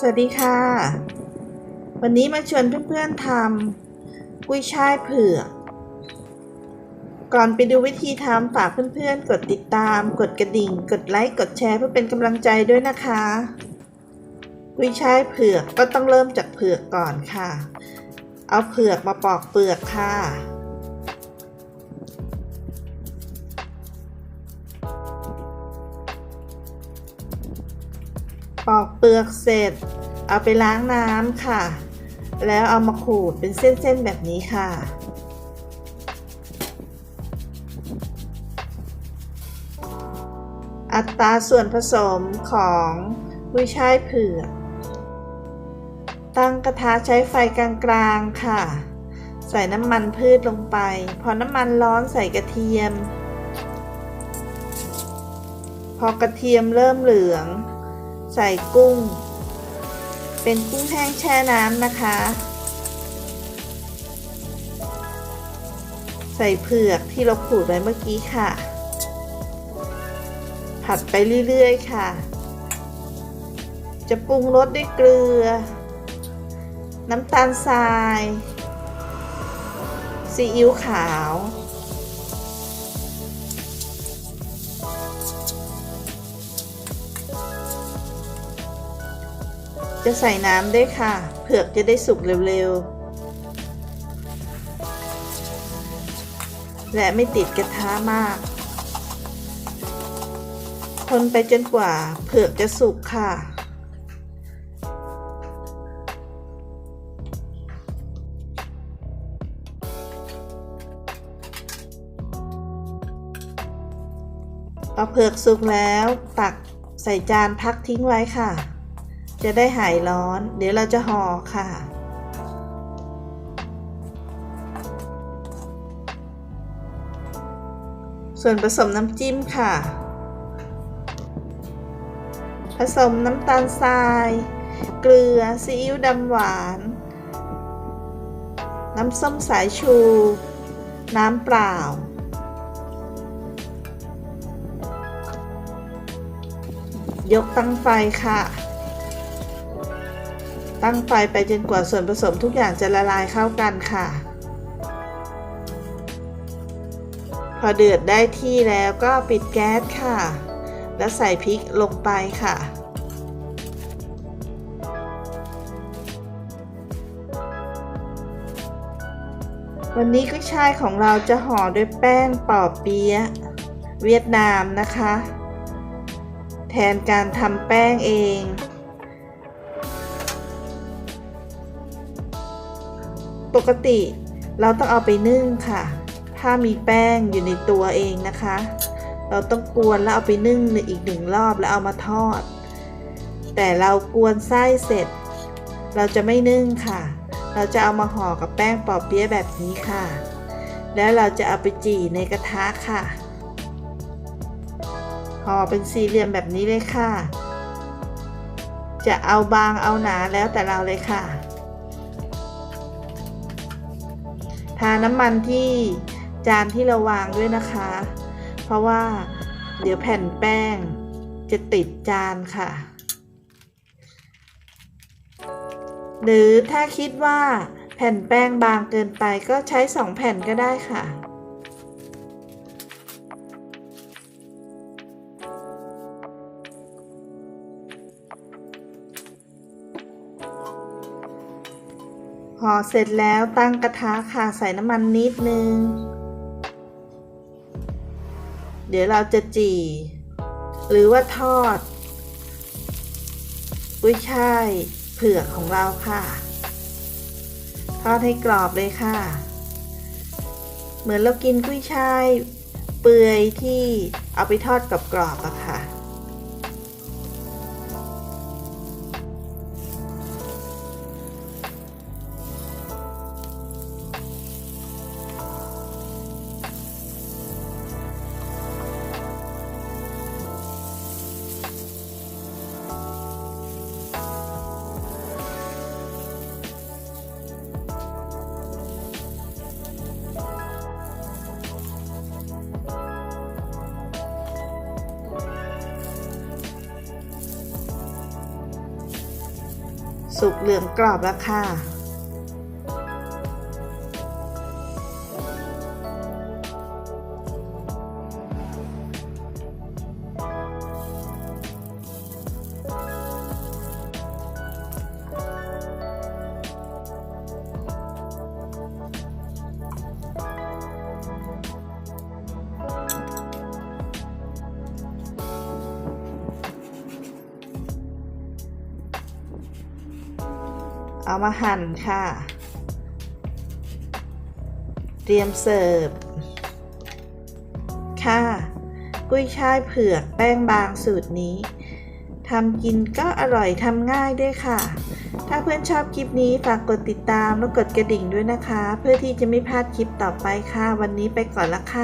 สวัสดีค่ะ วันนี้มาชวนเพื่อนๆทำกุ้ยช่ายเผือก ก่อนไปดูวิธีทำฝากเพื่อนๆ กดติดตาม กดกระดิ่ง กดไลค์ กดแชร์เพื่อเป็นกำลังใจด้วยนะคะ กุ้ยช่ายเผือกก็ต้องเริ่มจากเผือกก่อนค่ะ เอาเผือกมาปอกเปลือกค่ะ ปอกเปลือกเสร็จ เอาไปล้างน้ำค่ะ แล้วเอามาขูดเป็นเส้นๆแบบนี้ค่ะ อัตราส่วนผสมของกุ้ยช่ายเผือกตั้งกระทะใช้ไฟกลางๆค่ะ ใส่น้ำมันพืชลงไป พอน้ำมันร้อนใส่กระเทียม พอกระเทียมเริ่มเหลือง ใส่กุ้ง เป็นกุ้งแห้งแช่น้ำนะคะ ใส่เผือกที่เราขูดไว้เมื่อกี้ค่ะ ผัดไปเรื่อยๆค่ะ จะปรุงรสด้วยเกลือ น้ำตาลทรายซีอิ๊วขาว จะใส่น้ำด้วยค่ะ เผือกจะได้สุกเร็วๆ และไม่ติดกระทะมาก คนไปจนกว่าเผือกจะสุกค่ะ พอเผือกสุกแล้วตักใส่จานพักทิ้งไว้ค่ะ จะได้หายร้อน เดี๋ยวเราจะห่อค่ะ ส่วนผสมน้ำจิ้มค่ะ ผสมน้ำตาลทราย เกลือ ซีอิ๊วดำหวาน น้ำส้มสายชู น้ำเปล่ายกตั้งไฟค่ะ ตั้งไฟไปจนกว่าส่วนผสมทุกอย่างจะละลายเข้ากันค่ะ พอเดือดได้ที่แล้วก็ปิดแก๊สค่ะ แล้วใส่พริกลงไปค่ะวันนี้กุ้ยช่ายของเราจะห่อด้วยแป้งปอบเปี๊ยะเวียดนามนะคะ แทนการทำแป้งเอง ปกติเราต้องเอาไปนึ่งค่ะ ถ้ามีแป้งอยู่ในตัวเองนะคะ เราต้องกวนแล้วเอาไปนึ่งอีกหนึ่งรอบแล้วเอามาทอด แต่เรากวนไส้เสร็จ เราจะไม่นึ่งค่ะ เราจะเอามาห่อกับแป้งปอเปี๊ยะแบบนี้ค่ะ แล้วเราจะเอาไปจี่ในกระทะค่ะ ห่อเป็นสี่เหลี่ยมแบบนี้เลยค่ะ จะเอาบางเอาหนาแล้วแต่เราเลยค่ะ ทาน้ำมันที่จานที่เราวางด้วยนะคะ เพราะว่าเดี๋ยวแผ่นแป้งจะติดจานค่ะ หรือถ้าคิดว่าแผ่นแป้งบางเกินไปก็ใช้สองแผ่นก็ได้ค่ะ ห่อเสร็จแล้วตั้งกระทะค่ะใส่น้ำมันนิดนึง เดี๋ยวเราจะจี่ หรือว่าทอดกุ้ยช่ายเผือกของเราค่ะ ทอดให้กรอบเลยค่ะ เหมือนเรากินกุ้ยช่ายเปื่อยที่เอาไปทอดกับกรอบอะ สุกเหลืองกรอบแล้วค่ะ เอามาหั่นค่ะ เตรียมเสิร์ฟ ค่ะ กุ้ยช่ายเผือกแป้งบางสูตรนี้ทำกินก็อร่อยทำง่ายด้วยค่ะ ถ้าเพื่อนชอบคลิปนี้ฝากกดติดตามและกดกระดิ่งด้วยนะคะ เพื่อที่จะไม่พลาดคลิปต่อไปค่ะ วันนี้ไปก่อนละค่ะ